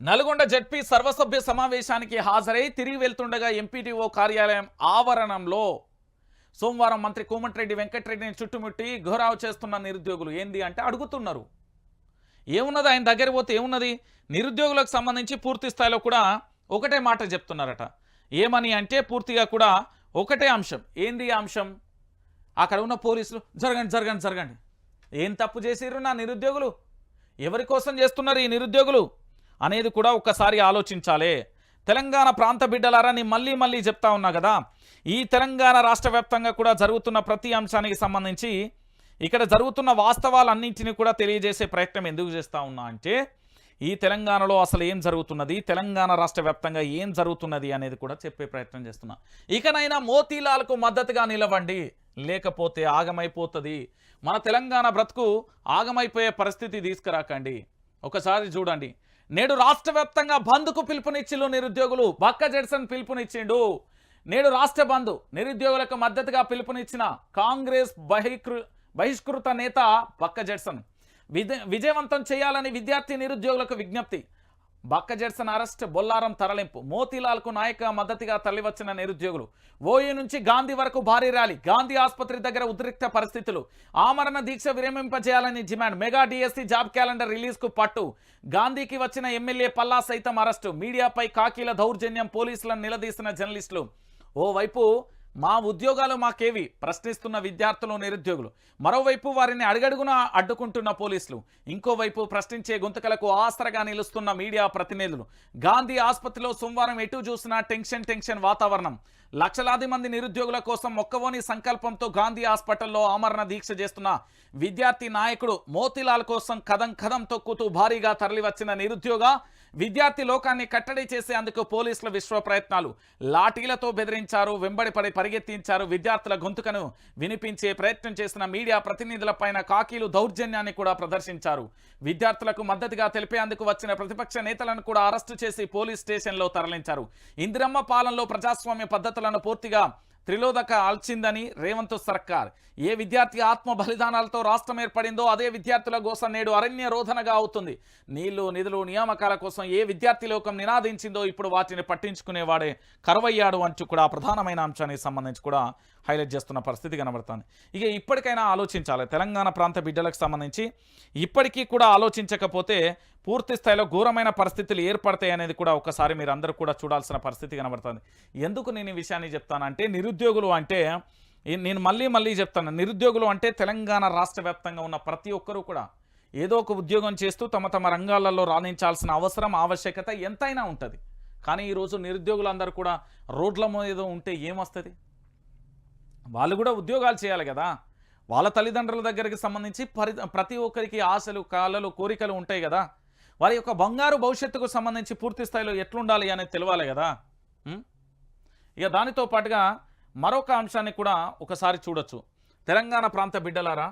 Nalgonda ZP సర్వసభ్య సమావేశానికి హాజరై తిరిగి వెళ్తుండగా ఎంపీటీఓ కార్యాలయం ఆవరణంలో సోమవారం మంత్రి కోమటిరెడ్డి వెంకటరెడ్డిని చుట్టుముట్టి ఘోరావు చేస్తున్న నిరుద్యోగులు. ఏంది అంటే అడుగుతున్నారు. ఏమున్నది ఆయన దగ్గర పోతే ఏమున్నది? నిరుద్యోగులకు సంబంధించి పూర్తి స్థాయిలో కూడా ఒకటే మాట చెప్తున్నారట. ఏమని అంటే పూర్తిగా కూడా ఒకటే అంశం. ఏంది అంశం? అక్కడ ఉన్న పోలీసులు జరగండి జరగండి జరగండి. ఏం తప్పు చేసిర్రు నా నిరుద్యోగులు? ఎవరి కోసం చేస్తున్నారు ఈ నిరుద్యోగులు? అనేది కూడా ఒక్కసారి ఆలోచించాలే. తెలంగాణ ప్రాంత బిడ్డలారని మళ్ళీ మళ్ళీ చెప్తా ఉన్నా కదా ఈ తెలంగాణ రాష్ట్ర కూడా జరుగుతున్న ప్రతి అంశానికి సంబంధించి ఇక్కడ జరుగుతున్న వాస్తవాలన్నింటినీ కూడా తెలియజేసే ప్రయత్నం ఎందుకు చేస్తూ ఉన్నా అంటే ఈ తెలంగాణలో అసలు ఏం జరుగుతున్నది తెలంగాణ రాష్ట్ర వ్యాప్తంగా ఏం జరుగుతున్నది అనేది కూడా చెప్పే ప్రయత్నం చేస్తున్నా. ఇకనైనా మోతీలాల్కు మద్దతుగా నిలవండి లేకపోతే ఆగమైపోతుంది. మన తెలంగాణ బ్రతుకు ఆగమైపోయే పరిస్థితి తీసుకురాకండి. ఒకసారి చూడండి నేడు రాష్ట్ర వ్యాప్తంగా బంద్కు పిలుపునిచ్చిలు నిరుద్యోగులు. బక్క జెడ్సన్ పిలుపునిచ్చిండు. నేడు రాష్ట్ర బంద్ నిరుద్యోగులకు మద్దతుగా పిలుపునిచ్చిన కాంగ్రెస్ బహిష్కృ బహిష్కృత నేత బక్క జెడ్సన్. విజయవంతం చేయాలని విద్యార్థి నిరుద్యోగులకు విజ్ఞప్తి. బక్కజెడ్సన్ అరెస్ట్ బొల్లారం తరలింపు. మోతీలాల్కు నాయక మద్దతుగా తరలివచ్చిన నిరుద్యోగులు. ఓయూ నుంచి గాంధీ వరకు భారీ ర్యాలీ. గాంధీ ఆసుపత్రి దగ్గర ఉద్రిక్త పరిస్థితులు. ఆమరణ దీక్ష విరమింపజేయాలని demand. Mega DSC job calendar రిలీజ్కు పట్టు. గాంధీకి వచ్చిన ఎమ్మెల్యే పల్లా సైతం అరెస్టు. మీడియాపై కాకీల దౌర్జన్యం పోలీసులను నిలదీసిన జర్నలిస్టులు. ఓవైపు మా ఉద్యోగాలు మాకేవి? ప్రశ్నిస్తున్న విద్యార్థులు నిరుద్యోగులు. మరోవైపు వారిని అడుగడుగున అడ్డుకుంటున్న పోలీసులు. ఇంకోవైపు ప్రశ్నించే గొంతుకలకు ఆసరగా నిలుస్తున్న మీడియా ప్రతినిధులు. గాంధీ ఆసుపత్రిలో సోమవారం ఎటు చూసినా టెన్షన్ టెన్షన్ వాతావరణం. లక్షలాది మంది నిరుద్యోగుల కోసం మొక్కవోని సంకల్పంతో గాంధీ హాస్పిటల్లో ఆమరణ దీక్ష చేస్తున్న విద్యార్థి నాయకుడు మోతిలాల్ కోసం కదం కదం తొక్కుతూ భారీగా తరలివచ్చిన నిరుద్యోగ విద్యార్థి లోకాన్ని కట్టడి చేసేందుకు పోలీసుల విశ్వ ప్రయత్నాలు. లాఠీలతో బెదిరించారు వెంబడిపడి పరిగెత్తించారు విద్యార్థుల గొంతుకను. వినిపించే ప్రయత్నం చేసిన మీడియా ప్రతినిధులపైన కాకీలు దౌర్జన్యాన్ని కూడా ప్రదర్శించారు. విద్యార్థులకు మద్దతుగా తెలిపేందుకు వచ్చిన ప్రతిపక్ష నేతలను కూడా అరెస్టు చేసి పోలీస్ స్టేషన్లో తరలించారు. ఇందిరమ్మ పాలనలో ప్రజాస్వామ్య పద్ధతులను పూర్తిగా త్రిలోదక ఆల్చిందని రేవంత్ సర్కార్. ఏ విద్యార్థి ఆత్మ బలిదానాలతో రాష్ట్రం ఏర్పడిందో అదే విద్యార్థుల కోసం నేడు అరణ్య రోధనగా అవుతుంది. నీళ్ళు నిధులు నియామకాల కోసం ఏ విద్యార్థి లోకం నినాదించిందో ఇప్పుడు వాటిని పట్టించుకునేవాడే కరువయ్యాడు అంటూ కూడా ప్రధానమైన అంశానికి సంబంధించి కూడా హైలైట్ చేస్తున్న పరిస్థితి కనబడుతుంది. ఇక ఇప్పటికైనా ఆలోచించాలి. తెలంగాణ ప్రాంత బిడ్డలకు సంబంధించి ఇప్పటికీ కూడా ఆలోచించకపోతే పూర్తి స్థాయిలో ఘోరమైన పరిస్థితులు ఏర్పడతాయి అనేది కూడా ఒకసారి మీరు అందరూ కూడా చూడాల్సిన పరిస్థితి కనబడుతుంది. ఎందుకు నేను ఈ విషయాన్ని చెప్తానంటే నిరుద్యోగులు అంటే నేను మళ్ళీ మళ్ళీ చెప్తాను నిరుద్యోగులు అంటే తెలంగాణ రాష్ట్ర వ్యాప్తంగా ఉన్న ప్రతి ఒక్కరూ కూడా ఏదో ఒక ఉద్యోగం చేస్తూ తమ తమ రంగాలలో రాణించాల్సిన అవసరం ఆవశ్యకత ఎంతైనా ఉంటుంది. కానీ ఈరోజు నిరుద్యోగులందరూ కూడా రోడ్ల మీద ఉంటే ఏమొస్తుంది? వాళ్ళు కూడా ఉద్యోగాలు చేయాలి కదా. వాళ్ళ తల్లిదండ్రుల దగ్గరికి సంబంధించి పరి ప్రతి ఒక్కరికి ఆశలు కాలలు కోరికలు ఉంటాయి కదా. వారి యొక్క బంగారు భవిష్యత్తుకు సంబంధించి పూర్తి స్థాయిలో ఎట్లుండాలి అనేది తెలవాలి కదా? ఇక దానితో పాటుగా మరొక అంశాన్ని కూడా ఒకసారి చూడొచ్చు. తెలంగాణ ప్రాంత బిడ్డలారా